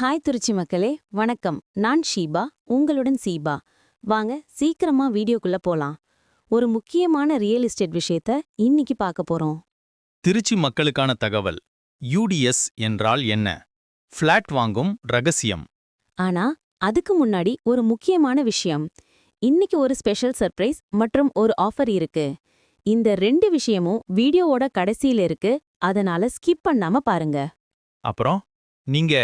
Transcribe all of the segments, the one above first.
Hi Trichy மக்களே வணக்கம். நான் ஷீபா உங்களுடன் சீபா. வாங்க சீக்கிரமா வீடியோக்குள்ள போலாம். ஒரு முக்கியமான ரியல் எஸ்டேட் விஷயத்த இன்னைக்கு பார்க்க போறோம். திருச்சி மக்களுக்கான தகவல். யூடிஎஸ் என்றால் என்ன? ஃப்ளாட் வாங்கும் ரகசியம். ஆனா அதுக்கு முன்னாடி ஒரு முக்கியமான விஷயம். இன்னைக்கு ஒரு ஸ்பெஷல் சர்ப்ரைஸ் மற்றும் ஒரு ஆஃபர் இருக்கு. இந்த ரெண்டு விஷயமும் வீடியோவோட கடைசியில இருக்கு. அதனால ஸ்கிப் பண்ணாம பாருங்க. அப்புறம் நீங்க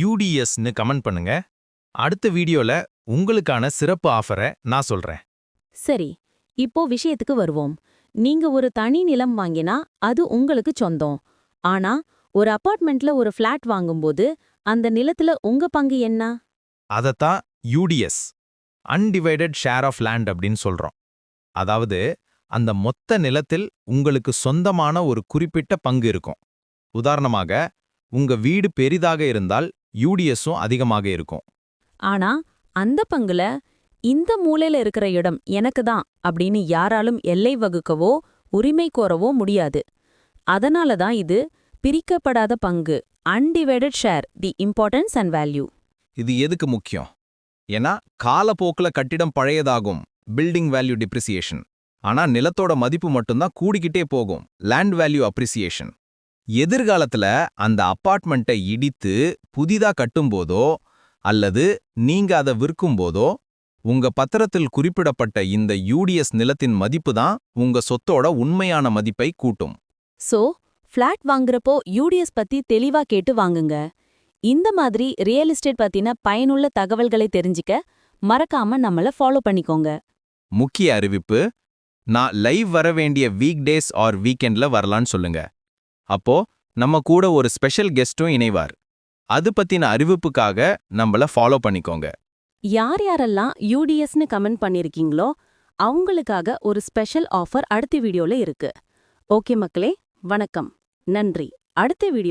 யூடிஎஸ்னு கமெண்ட் பண்ணுங்க. அடுத்த வீடியோல உங்களுக்கான சிறப்பு ஆஃபரை நான் சொல்றேன். சரி இப்போ விஷயத்துக்கு வருவோம். நீங்க ஒரு தனி நிலம் வாங்கினா அது உங்களுக்கு சொந்தம். ஆனா ஒரு அபார்ட்மெண்ட்ல ஒரு ஃபிளாட் வாங்கும்போது அந்த நிலத்துல உங்க பங்கு என்ன? அதத்தான் UTS undivided share of land அப்படின்னு சொல்றோம். அதாவது அந்த மொத்த நிலத்தில் உங்களுக்கு சொந்தமான ஒரு குறிப்பிட்ட பங்கு இருக்கும். உதாரணமாக உங்க வீடு பெரிதாக இருந்தால் யூடிஎஸும் அதிகமாக இருக்கும். ஆனா அந்த பங்குல இந்த மூலையில இருக்கிற இடம் எனக்கு தான் அப்படின்னு யாராலும் எல்லை வகுக்கவோ உரிமை கோரவோ முடியாது. அதனால தான் இது பிரிக்கப்படாத பங்கு. Undivided share the importance and value இது எதுக்கு முக்கியம்? ஏன்னா காலப்போக்குல கட்டிடம் பழையதாகும் பில்டிங் வேல்யூ டிப்ரிசியேஷன் ஆனா நிலத்தோட மதிப்பு மட்டும்தான் கூடிக்கிட்டே போகும் லேண்ட் வேல்யூ அப்ரிசியேஷன் எதிர்காலத்துல அந்த அப்பார்ட்மெண்ட்டை இடித்து புதிதா கட்டும்போதோ அல்லது நீங்க அதை விற்கும்போதோ உங்க பத்திரத்தில் குறிப்பிடப்பட்ட இந்த யூடிஎஸ் நிலத்தின் மதிப்பு தான் உங்க சொத்தோட உண்மையான மதிப்பை கூட்டும். சோ ஃபிளாட் வாங்குறப்போ யூடிஎஸ் பத்தி தெளிவா கேட்டு வாங்குங்க. இந்த மாதிரி ரியல் எஸ்டேட் பத்தின பயனுள்ள தகவல்களை தெரிஞ்சுக்க மறக்காம நம்மள ஃபாலோ பண்ணிக்கோங்க. முக்கிய அறிவிப்பு நான் லைவ் வர வேண்டிய வீக் டேஸ் ஆர் வீக்கெண்ட்ல வரலான்னு சொல்லுங்க. அப்போ நம்ம கூட ஒரு ஸ்பெஷல் கெஸ்ட்டும் இணைவார். அது பத்தின அறிவிப்புக்காக நம்மள ஃபாலோ பண்ணிக்கோங்க. யார் யாரெல்லாம் யூடிஎஸ்னு கமெண்ட் பண்ணிருக்கீங்களோ அவங்களுக்காக ஒரு ஸ்பெஷல் ஆஃபர் அடுத்த வீடியோல இருக்கு. ஓகே மக்களே வணக்கம். நன்றி. அடுத்த வீடியோ